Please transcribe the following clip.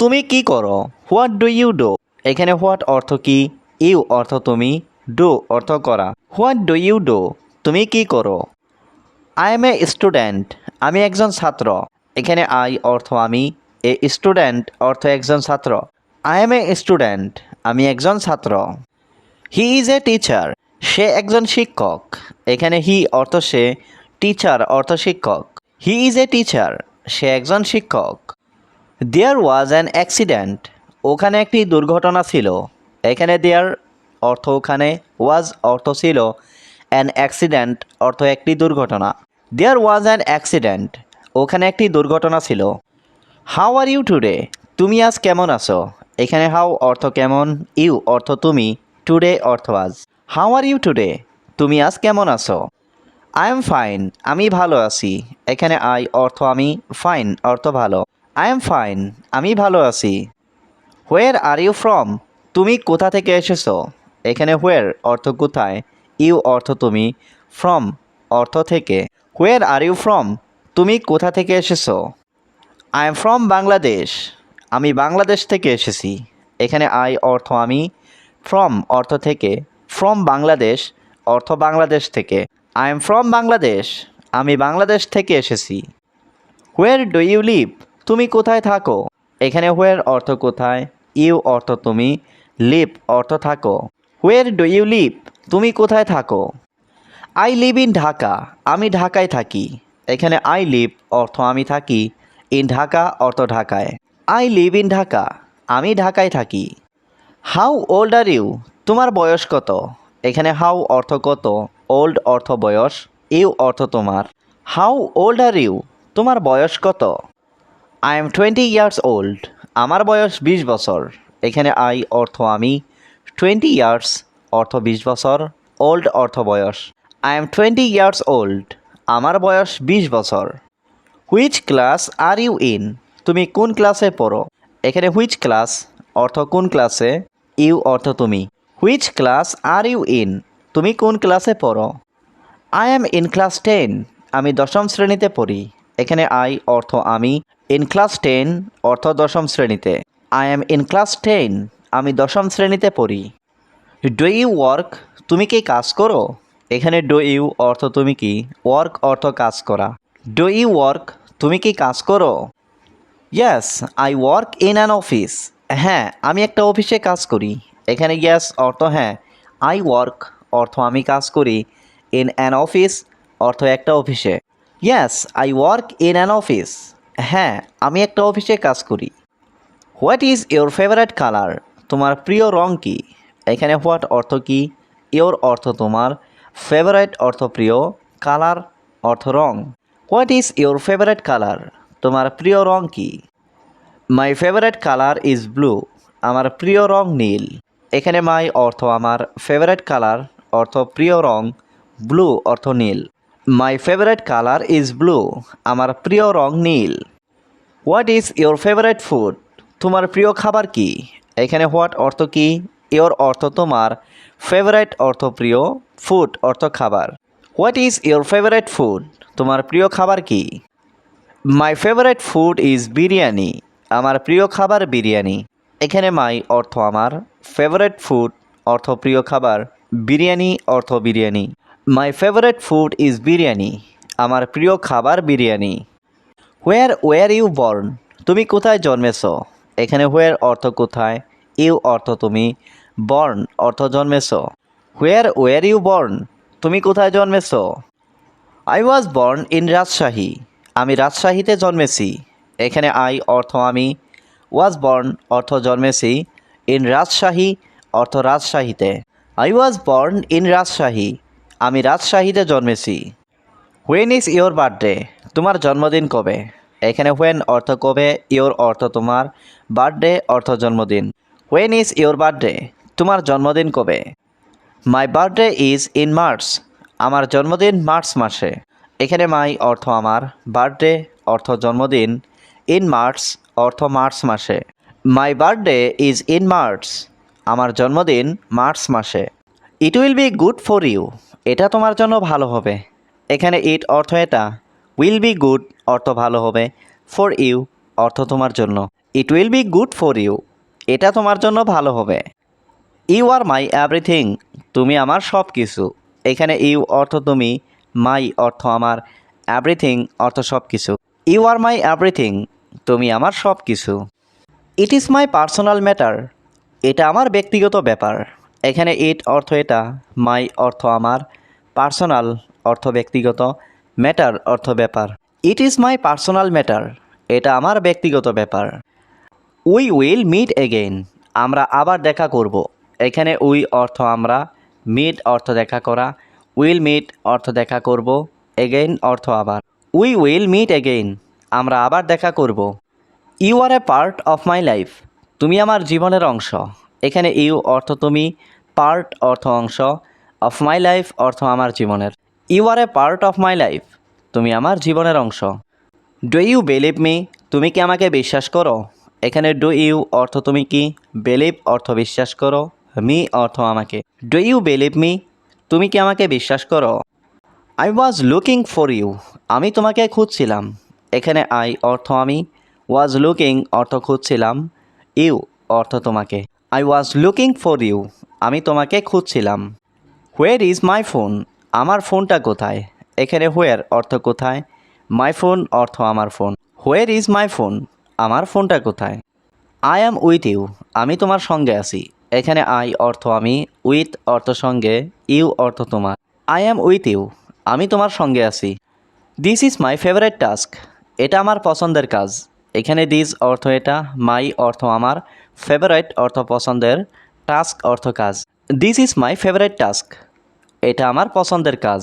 তুমি কি করো? হোয়াট ডু ইউ ডু এখানে হোয়াট অর্থ কি? ইউ অর্থ তুমি ডু অর্থ করা। হোয়াট ডু ইউ ডু তুমি কি করো? আই এম এ স্টুডেন্ট আমি একজন ছাত্র। এখানে আই অর্থ আমি এ স্টুডেন্ট অর্থ একজন ছাত্র। আই এম এ স্টুডেন্ট আমি একজন ছাত্র। হি ইজ এ টিচার সে একজন শিক্ষক। এখানে হি অর্থ সে টিচার অর্থ শিক্ষক। হি ইজ এ টিচার সে একজন শিক্ষক। দেয়ার ওয়াজ অ্যান অ্যাক্সিডেন্ট ওখানে একটি দুর্ঘটনা ছিল। এখানে দেয়ার অর্থ ওখানে ওয়াজ অর্থ ছিল অ্যান অ্যাক্সিডেন্ট অর্থ একটি দুর্ঘটনা। দেয়ার ওয়াজ অ্যান অ্যাক্সিডেন্ট ওখানে একটি দুর্ঘটনা ছিল। হাউ আর ইউ টুডে তুমি আজ কেমন আছো? এখানে হাউ অর্থ কেমন ইউ অর্থ তুমি টুডে অর্থ আজ। হাউ আর ইউ টুডে তুমি আজ কেমন আছো? আই এম ফাইন আমি ভালো আছি। এখানে আই অর্থ আমি ফাইন অর্থ ভালো। আই এম ফাইন আমি ভালো আছি। হোয়ের আর ইউ ফ্রম তুমি কোথা থেকে এসেছ? এখানে হোয়ের অর্থ কোথায়? ইউ অর্থ তুমি। ফ্রম অর্থ থেকে। হোয়ের আর ইউ ফ্রম তুমি কোথা থেকে এসেছ? আই এম ফ্রম বাংলাদেশ আমি বাংলাদেশ থেকে এসেছি। এখানে আই অর্থ আমি। ফ্রম অর্থ থেকে। ফ্রম বাংলাদেশ অর্থ বাংলাদেশ থেকে। আই এম ফ্রম বাংলাদেশ আমি বাংলাদেশ থেকে এসেছি। হোয়ার ডু ইউ লিভ তুমি কোথায় থাকো? এখানে হোয়ার অর্থ কোথায়? ইউ অর্থ তুমি। লিভ অর্থ থাকো। হোয়ার ডু ইউ লিভ তুমি কোথায় থাকো? I live in Dhaka. আমি ঢাকায় থাকি। এখানে আই লিভ অর্থ আমি থাকি। ইন ঢাকা অর্থ ঢাকায়। I live in Dhaka. আমি ঢাকায় থাকি। হাউ ওল্ড আর ইউ তোমার বয়স কত? এখানে হাউ অর্থ কত? ওল্ড অর্থ বয়স। ইউ অর্থ তোমার। হাউ ওল্ড আর ইউ তোমার বয়স কত? I am twenty years old আমার বয়স বিশ বছর। এখানে আই অর্থ আমি। টোয়েন্টি ইয়ার্স অর্থ বিশ বছর। ওল্ড অর্থ বয়স। I am twenty years old আমার বয়স বিশ বছর। Which class are you in তুমি কোন ক্লাসে পড়ো? এখানে হুইচ ক্লাস অর্থ কোন ক্লাসে ইউ অর্থ তুমি। Which class are you in তুমি কোন ক্লাসে পড়ো? I am in class ten আমি দশম শ্রেণীতে পড়ি। এখানে আই অর্থ আমি। ইন ক্লাস টেন অর্থ দশম শ্রেণীতে। I am in class ten আমি দশম শ্রেণীতে পড়ি। ডু ইউ ওয়ার্ক তুমি কি কাজ করো? এখানে ডু ইউ অর্থ তুমি কি? ওয়ার্ক অর্থ কাজ করা। ডু ইউ ওয়ার্ক তুমি কি কাজ করো? Yes I work in an office হ্যাঁ আমি একটা অফিসে কাজ করি। এখানে ইয়াস অর্থ হ্যাঁ। আই ওয়ার্ক অর্থ আমি কাজ করি। ইন অ্যান অফিস অর্থ একটা অফিসে। Yes I work in an office হ্যাঁ আমি একটা অফিসে কাজ করি। What is your favourite colour তোমার প্রিয় রং কি? এখানে হোয়াট অর্থ কি? ইয়োর অর্থ তোমার। ফেভারেট অর্থ প্রিয়। কালার অর্থ রং। What is your favourite colour তোমার প্রিয় রং কি? My favourite colour is blue আমার প্রিয় রং নীল। এখানে মাই অর্থ আমার। ফেভারেট কালার অর্থ প্রিয় রং। ব্লু অর্থ নীল। My favourite colour is blue আমার প্রিয় রং নীল। What is your favourite food তোমার প্রিয় খাবার কি? এখানে হোয়াট অর্থ কি? ইয়োর অর্থ তোমার। ফেভারেট অর্থ প্রিয়। ফুড অর্থ খাবার। What is your favourite food তোমার প্রিয় খাবার কি? My favourite food is biryani. আমার প্রিয় খাবার বিরিয়ানি। এখানে মাই অর্থ আমার। ফেভারেট ফুড অর্থ প্রিয় খাবার। বিরিয়ানি অর্থ biryani. My favourite food is biryani আমার প্রিয় খাবার biryani where were you born তুমি কোথায় জন্মেছ? এখানে হোয়ার অর্থ কোথায়? ইউ অর্থ তুমি বর্ন অর্থ জন্মেছ। হোয়ার ওয়ার ইউ বর্ন তুমি কোথায় জন্মেছ? I was born in Rajshahi আমি রাজশাহীতে জন্মেছি। এখানে আই অর্থ আমি। ওয়াজ বর্ন অর্থ জন্মেছি। ইন রাজশাহী অর্থ রাজশাহীতে। I was born in Rajshahi আমি রাজশাহীতে জন্মেছি। হোয়েন ইজ ইয়োর বার্থডে তোমার জন্মদিন কবে? এখানে হোয়েন অর্থ কবে ইয়োর অর্থ তোমার। বার্থডে অর্থ জন্মদিন। হোয়েন ইজ ইয়োর বার্থডে তোমার জন্মদিন কবে? My birthday is in March আমার জন্মদিন মার্চ মাসে। এখানে মাই অর্থ আমার। বার্থডে অর্থ জন্মদিন। ইন মার্চ অর্থ মার্চ মাসে। My birthday is in March আমার জন্মদিন মার্চ মাসে। It will be good for you এটা তোমার জন্য ভালো হবে। এখানে ইট অর্থ এটা। উইল বি গুড অর্থ ভালো হবে। ফর ইউ অর্থ তোমার জন্য। It will be good for you এটা তোমার জন্য ভালো হবে। ইউ আর মাই এভরিথিং তুমি আমার সব কিছু এখানে ইউ অর্থ তুমি। মাই অর্থ আমার। এভরিথিং অর্থ সব কিছু ইউ আর মাই এভরিথিং তুমি আমার সব কিছু it is my personal matter এটা আমার ব্যক্তিগত ব্যাপার। এখানে ইট অর্থ এটা মাই অর্থ আমার পার্সোনাল অর্থ ব্যক্তিগত ম্যাটার অর্থ ব্যাপার। It is my personal matter এটা আমার ব্যক্তিগত ব্যাপার। উই উইল মিট এগেইন আমরা আবার দেখা করব। এখানে উই অর্থ আমরা মিট অর্থ দেখা করা উইল মিট অর্থ দেখা করব এগেইন অর্থ আবার। উই উইল মিট এগেইন আমরা আবার দেখা করব। You are a part of my life তুমি আমার জীবনের অংশ। এখানে ইউ অর্থ তুমি পার্ট অর্থ অংশ অফ মাই লাইফ অর্থ আমার জীবনের। You are a part of my life তুমি আমার জীবনের অংশ। ডু ইউ বিলিভ মি তুমি কি আমাকে বিশ্বাস করো? এখানে ডু ইউ অর্থ তুমি কি? বিলিভ অর্থ বিশ্বাস করো মি অর্থ আমাকে। ডু ইউ বিলিভ মি তুমি কি আমাকে বিশ্বাস করো? I was looking for you আমি তোমাকে খুঁজছিলাম। এখানে আই অর্থ আমি ওয়াজ লুকিং অর্থ খুঁজছিলাম ইউ অর্থ তোমাকে। I was looking for you আমি তোমাকে খুঁজছিলাম। হোয়ার ইজ মাই ফোন আমার ফোনটা কোথায়? এখানে হোয়ার অর্থ কোথায়? মাই ফোন অর্থ আমার phone where is my phone আমার ফোনটা কোথায়? আই অ্যাম উইথ ইউ আমি তোমার সঙ্গে আছি। এখানে আই অর্থ আমি উইথ অর্থ সঙ্গে ইউ অর্থ তোমার। আই অ্যাম উইথ ইউ আমি তোমার সঙ্গে আছি। This is my favourite task এটা আমার পছন্দের কাজ। এখানে দিস অর্থ এটা মাই অর্থ আমার। ফেভারিট অর্থ পছন্দের টাস্ক অর্থ কাজ. This is my favourite task এটা আমার পছন্দের কাজ।